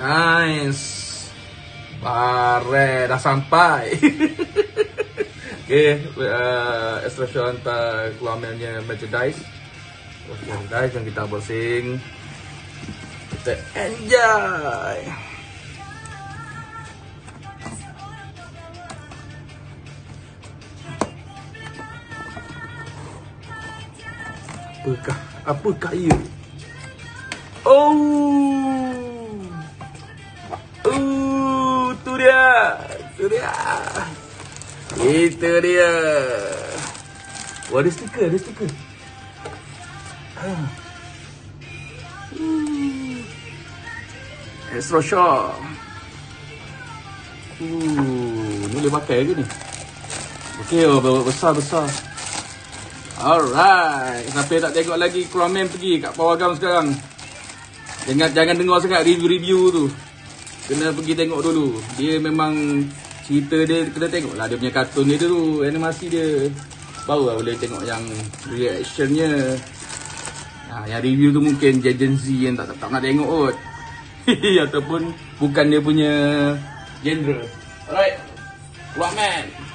Nice. Dah sampai. okay, uh, Extra Show hantar keluar mainnya merchandise. Merchandise yang kita bossing. Kita enjoy. Apakah? Apakah ia? Oh. Uh, tu dia. Tu dia. Itu dia. Wah, ada stiker, ada stiker. Ah. Uh. Extra shop. Uh, ni boleh pakai ke ni? Okey, oh, besar-besar. Alright. Siapa tak tengok lagi Kramen pergi kat Power Gum sekarang. Jangan jangan dengar sangat review-review tu. Kena pergi tengok dulu. Dia memang cerita dia kena tengok lah dia punya kartun dia dulu, animasi dia. Baru lah boleh tengok yang reactionnya. Ha, yang review tu mungkin Gen Z yang tak, tak, tak nak tengok kot. Ataupun bukan dia punya genre. Alright. Rockman.